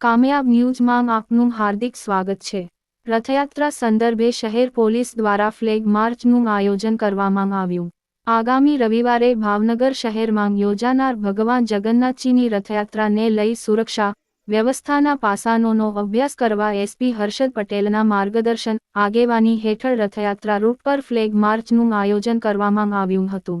કામયાબ ન્યૂઝમાં આપનું હાર્દિક સ્વાગત છે. રથયાત્રા સંદર્ભે શહેર પોલીસ દ્વારા ફ્લેગ માર્ચનું આયોજન કરવામાં આવ્યું. આગામી રવિવારે ભાવનગર શહેરમાં યોજાનાર ભગવાન જગન્નાથજીની રથયાત્રાને લઈ સુરક્ષા વ્યવસ્થાના પાસાનોનો અભ્યાસ કરવા એસપી હર્ષદ પટેલના માર્ગદર્શન આગેવાની હેઠળ રથયાત્રા રૂટ પર ફ્લેગ માર્ચનું આયોજન કરવામાં આવ્યું હતું.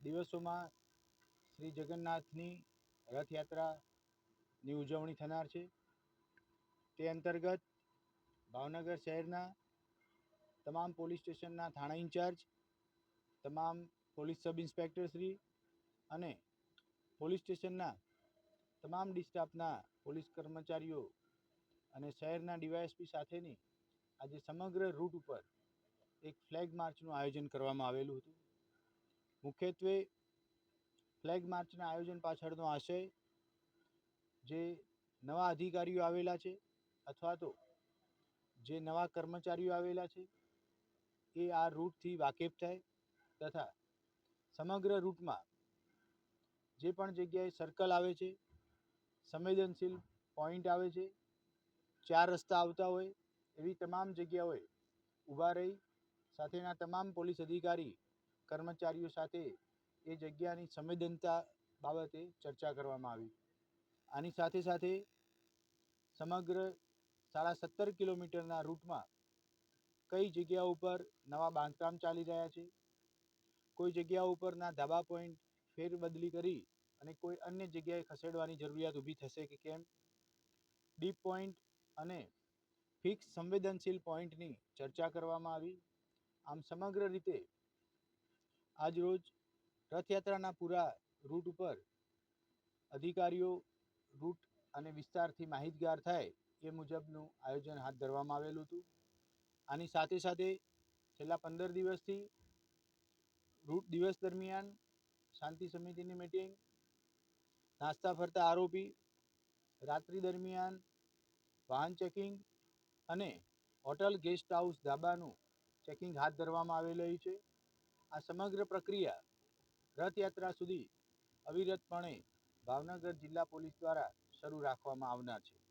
દિવસોમાં શ્રી જગન્નાથની રથયાત્રાની ઉજવણી થનાર છે. તે અંતર્ગત ભાવનગર શહેરના તમામ પોલીસ સ્ટેશનના થાણા ઇન્ચાર્જ, તમામ પોલીસ સબ ઇન્સ્પેક્ટર શ્રી અને પોલીસ સ્ટેશનના તમામ ડિસ્ટાફના પોલીસ કર્મચારીઓ અને શહેરના ડીવાયએસપી સાથેની આજે સમગ્ર રૂટ ઉપર એક ફ્લેગ માર્ચનું આયોજન કરવામાં આવેલું હતું. મુખ્યત્વે ફ્લેગ માર્ચના આયોજન પાછળનો આશય જે નવા અધિકારીઓ આવેલા છે અથવા તો જે નવા કર્મચારીઓ આવેલા છે, એ આ રૂટથી વાકેફ થાય તથા સમગ્ર રૂટમાં જે પણ જગ્યાએ સર્કલ આવે છે, સંવેદનશીલ પોઈન્ટ આવે છે, ચાર રસ્તા આવતા હોય એવી તમામ જગ્યાઓએ ઊભા રહી સાથેના તમામ પોલીસ અધિકારી કર્મચારીઓ સાથે એ જગ્યાની સંવેદનતા બાબતે ચર્ચા કરવામાં આવી. આની સાથે સાથે સમગ્ર સાડા સત્તર કિલોમીટરના રૂટમાં કઈ જગ્યા ઉપર નવા બાંધકામ ચાલી રહ્યા છે? કોઈ જગ્યા ઉપરના ધાબા પોઈન્ટ ફેરબદલી કરી અને કોઈ અન્ય જગ્યાએ ખસેડવાની જરૂરિયાત ઊભી થશે કે કેમ? ડીપ પોઈન્ટ અને ફિક્સ સંવેદનશીલ પોઈન્ટની ચર્ચા કરવામાં આવી. આમ સમગ્ર રીતે આજરોજ રથયાત્રાના પૂરા રૂટ ઉપર અધિકારીઓ રૂટ અને વિસ્તારથી માહિતગાર થાય એ મુજબનું આયોજન હાથ ધરવામાં આવેલું હતું. આની સાથે સાથે છેલ્લા પંદર દિવસથી રૂટ દિવસ દરમિયાન શાંતિ સમિતિની મિટિંગ નાસ્તા ફરતા આરોપી, રાત્રિ દરમિયાન વાહન ચેકિંગ અને હોટલ ગેસ્ટ હાઉસ ધાબાનું ચેકિંગ હાથ ધરવામાં આવેલું છે. આ સમગ્ર પ્રક્રિયા રથયાત્રા સુધી અવિરતપણે ભાવનગર જિલ્લા પોલીસ દ્વારા શરૂ રાખવામાં આવનાર છે.